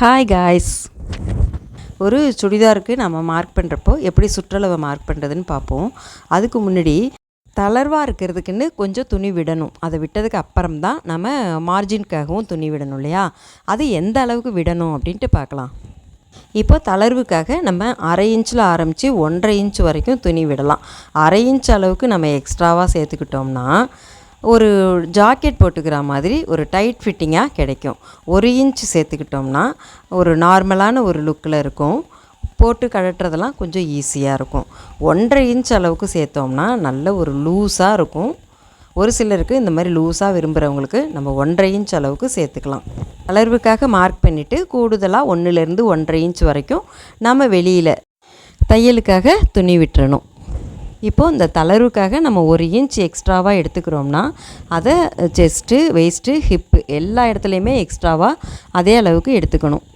Hi guys ஒரு சுடிதாருக்கு நம்ம mark பண்ணுறப்போ எப்படி சுற்றளவை மார்க் பண்ணுறதுன்னு பார்ப்போம். அதுக்கு முன்னாடி தளர்வாக இருக்கிறதுக்குன்னு கொஞ்சம் துணி விடணும். அதை விட்டதுக்கு அப்புறம் தான் நம்ம மார்ஜின்காகவும் துணி விடணும் இல்லையா? அது எந்த அளவுக்கு விடணும் அப்படின்ட்டு பார்க்கலாம். இப்போ தளர்வுக்காக நம்ம அரை இன்ச்சில் ஆரம்பித்து ஒன்றரை இன்ச் வரைக்கும் துணி விடலாம். அரை இன்ச் அளவுக்கு நம்ம எக்ஸ்ட்ராவாக சேர்த்துக்கிட்டோம்னா ஒரு ஜாக்கெட் போட்டுக்கிற மாதிரி ஒரு டைட் ஃபிட்டிங்காக கிடைக்கும். ஒரு இன்ச் சேர்த்துக்கிட்டோம்னா ஒரு நார்மலான ஒரு லுக்கில் இருக்கும். போட்டு கழட்டுறதெல்லாம் கொஞ்சம் ஈஸியாக இருக்கும். ஒன்றரை இன்ச் அளவுக்கு சேர்த்தோம்னா நல்ல ஒரு லூஸாக இருக்கும். ஒரு சிலருக்கு இந்த மாதிரி லூஸாக விரும்புகிறவங்களுக்கு நம்ம ஒன்றரை இன்ச் அளவுக்கு சேர்த்துக்கலாம். அளவுக்காக மார்க் பண்ணிவிட்டு கூடுதலாக ஒன்றுலேருந்து ஒன்றரை இன்ச் வரைக்கும் நம்ம வெளியில் தையலுக்காக துணி விட்டுறணும். இப்போது இந்த தளர்வுக்காக நம்ம ஒரு இன்ச் எக்ஸ்ட்ராவாக எடுத்துக்கிறோம்னா அதை செஸ்ட்டு வெயிஸ்ட்டு ஹிப்பு எல்லா இடத்துலையுமே எக்ஸ்ட்ராவாக அதே அளவுக்கு எடுத்துக்கணும்.